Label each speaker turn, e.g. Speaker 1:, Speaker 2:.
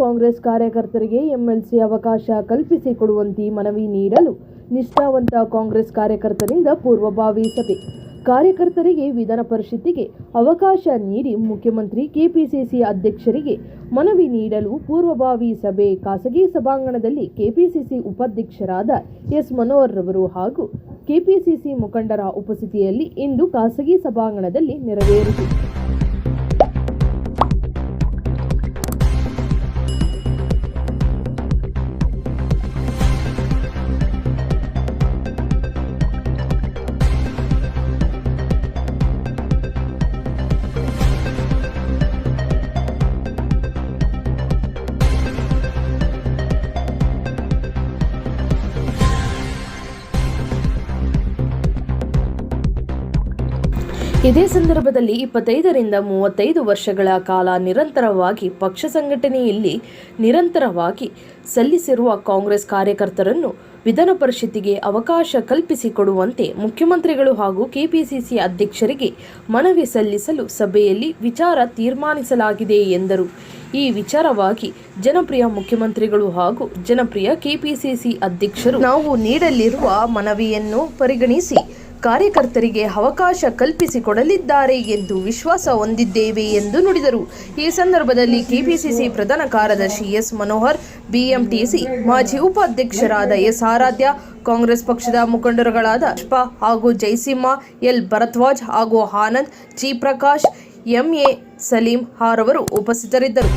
Speaker 1: ಕಾಂಗ್ರೆಸ್ ಕಾರ್ಯಕರ್ತರಿಗೆ ಎಂಎಲ್ಸಿ ಅವಕಾಶ ಕಲ್ಪಿಸಿಕೊಡುವಂತೆ ಮನವಿ ನೀಡಲು ನಿಷ್ಠಾವಂತ ಕಾಂಗ್ರೆಸ್ ಕಾರ್ಯಕರ್ತರಿಂದ ಪೂರ್ವಭಾವಿ ಸಭೆ. ಕಾರ್ಯಕರ್ತರಿಗೆ ವಿಧಾನ ಪರಿಷತ್ತಿಗೆ ಅವಕಾಶ ನೀಡಿ ಮುಖ್ಯಮಂತ್ರಿ ಕೆಪಿಸಿಸಿ ಅಧ್ಯಕ್ಷರಿಗೆ ಮನವಿ ನೀಡಲು ಪೂರ್ವಭಾವಿ ಸಭೆ ಖಾಸಗಿ ಸಭಾಂಗಣದಲ್ಲಿ ಕೆಪಿಸಿಸಿ ಉಪಾಧ್ಯಕ್ಷರಾದ ಎಸ್ ಮನೋಹರ್ ರವರು ಹಾಗೂ ಕೆಪಿಸಿಸಿ ಮುಖಂಡರ ಉಪಸ್ಥಿತಿಯಲ್ಲಿ ಇಂದು ಖಾಸಗಿ ಸಭಾಂಗಣದಲ್ಲಿ ನೆರವೇರಿತು. ಇದೇ ಸಂದರ್ಭದಲ್ಲಿ ಇಪ್ಪತ್ತೈದರಿಂದ ಮೂವತ್ತೈದು ವರ್ಷಗಳ ಕಾಲ ನಿರಂತರವಾಗಿ ಪಕ್ಷ ಸಂಘಟನೆಯಲ್ಲಿ ನಿರಂತರವಾಗಿ ಸಲ್ಲಿಸಿರುವ ಕಾಂಗ್ರೆಸ್ ಕಾರ್ಯಕರ್ತರನ್ನು ವಿಧಾನ ಪರಿಷತ್ತಿಗೆ ಅವಕಾಶ ಕಲ್ಪಿಸಿಕೊಡುವಂತೆ ಮುಖ್ಯಮಂತ್ರಿಗಳು ಹಾಗೂ ಕೆಪಿಸಿಸಿ ಅಧ್ಯಕ್ಷರಿಗೆ ಮನವಿ ಸಲ್ಲಿಸಲು ಸಭೆಯಲ್ಲಿ ವಿಚಾರ ತೀರ್ಮಾನಿಸಲಾಗಿದೆ ಎಂದರು. ಈ ವಿಚಾರವಾಗಿ ಜನಪ್ರಿಯ ಮುಖ್ಯಮಂತ್ರಿಗಳು ಹಾಗೂ ಜನಪ್ರಿಯ ಕೆಪಿಸಿಸಿ ಅಧ್ಯಕ್ಷರು ನಾವು ನೀಡಲಿರುವ ಮನವಿಯನ್ನು ಪರಿಗಣಿಸಿ ಕಾರ್ಯಕರ್ತರಿಗೆ ಅವಕಾಶ ಕಲ್ಪಿಸಿಕೊಡಲಿದ್ದಾರೆ ಎಂದು ವಿಶ್ವಾಸ ಹೊಂದಿದ್ದೇವೆ ಎಂದು ನುಡಿದರು. ಈ ಸಂದರ್ಭದಲ್ಲಿ ಕೆಪಿಸಿಸಿ ಪ್ರಧಾನ ಕಾರ್ಯದರ್ಶಿ ಎಸ್ ಮನೋಹರ್, ಬಿಎಂಟಿಸಿ ಮಾಜಿ ಉಪಾಧ್ಯಕ್ಷರಾದ ಎಸ್ ಆರಾಧ್ಯ, ಕಾಂಗ್ರೆಸ್ ಪಕ್ಷದ ಮುಖಂಡರುಗಳಾದ ಪುಷ್ಪ ಹಾಗೂ ಜೈಸಿಂಹ ಎಲ್ ಭರತ್ವಾಜ್ ಹಾಗೂ ಆನಂದ್, ಜಿ ಪ್ರಕಾಶ್ ಎಂಎ ಸಲೀಂ ಹಾರವರು ಉಪಸ್ಥಿತರಿದ್ದರು.